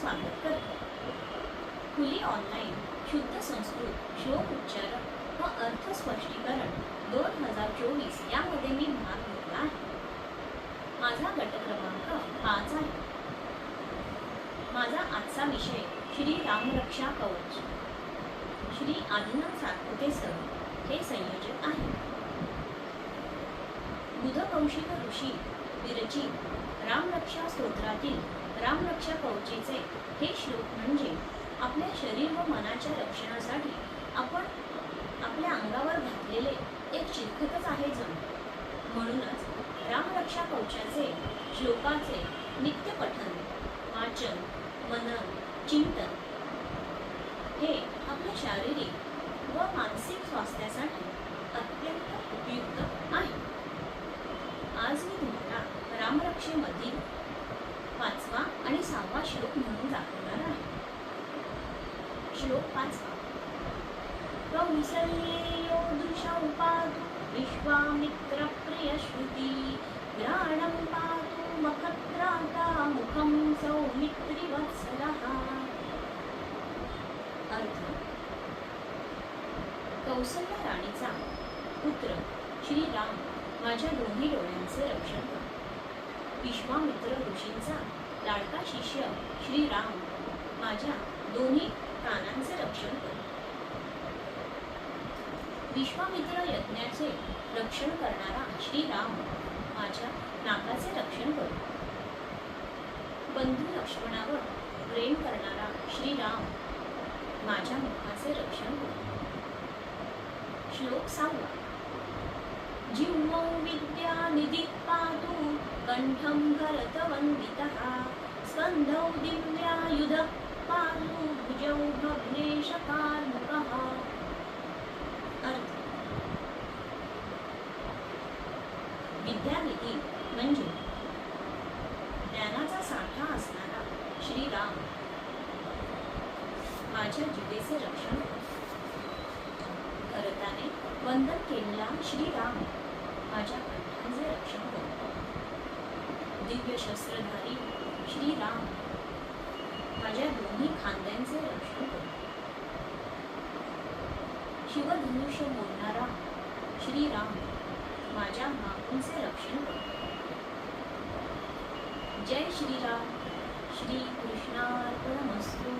स्वागत करतो. खुली ऑनलाईन शुद्ध संस्कृत श्लोक उच्चारण व अर्थ स्पष्टीकरण दोन हजार चोवीस यामध्ये मी भाग घेतला आहे. माझा गट क्रमांक पाच आहे. माझा आजचा विषय श्री रामरक्षा कवच. श्री आदिनाथ सातपुते सर हे संयोजक आहे. बुधकौशिक ऋषी विरचित रामरक्षा स्तोत्रातील रामरक्षा कवचेचे हे श्लोक म्हणजे आपल्या शरीर व मनाच्या रक्षणासाठी आपण आपल्या अंगावर घातलेले एक चिरखतच आहे जण. म्हणूनच रामरक्षा कवचाचे श्लोकाचे नित्य पठन वाचन मनन चिंतन हे आपल्या शारीरिक व मानसिक स्वास्थ्यासाठी अत्यंत उपयुक्त आहे. आज मी तुम्हाला रामरक्षेमधील श्लोक म्हणून दाखवणार आहे श्लोक पाचवा कौसल्येयो दृशा उपातु विश्वामित्र प्रिय श्रुती ग्राणं पातु मखत्राता मुखं सौमित्रिवत्सलः। अर्थ कौसल्य राणीचा पुत्र श्रीराम माझ्या दोन्ही डोळ्यांचे रक्षण कर. विश्वामित्र ऋषींचा लाडका शिष्य श्रीराम माझ्या दोन्ही प्राणांचे रक्षण कर. विश्वामित्र यज्ञाचे रक्षण करणारा श्रीराम माझ्या नाकाचे रक्षण कर. बंधू लक्ष्मणावर प्रेम करणारा श्रीराम माझ्या मुखाचे रक्षण कर. श्लोक सहावा. विद्या निधी पातून कण्ठं भरतवन्दितः। स्कन्धौ दिव्यायुधः पातु भुजौ भग्नेशकार्मुकः अर्थ। विद्यानिधी म्हणजे ज्ञानाचा साठा असणारा श्रीराम माझ्या जिवेचे रक्षण. करताने भरताने वंदन केलेला श्रीराम माझ्या कंठांचे रक्षण करतो शस्त्रधारी श्री राम माझ्या दोन्ही खांद्यांचे रक्षण करतो शिवधनुष्य मोडणारा श्रीराम माझ्या मागूंचे रक्षण करतो जय श्रीराम. श्री कृष्णार्पणमस्तु.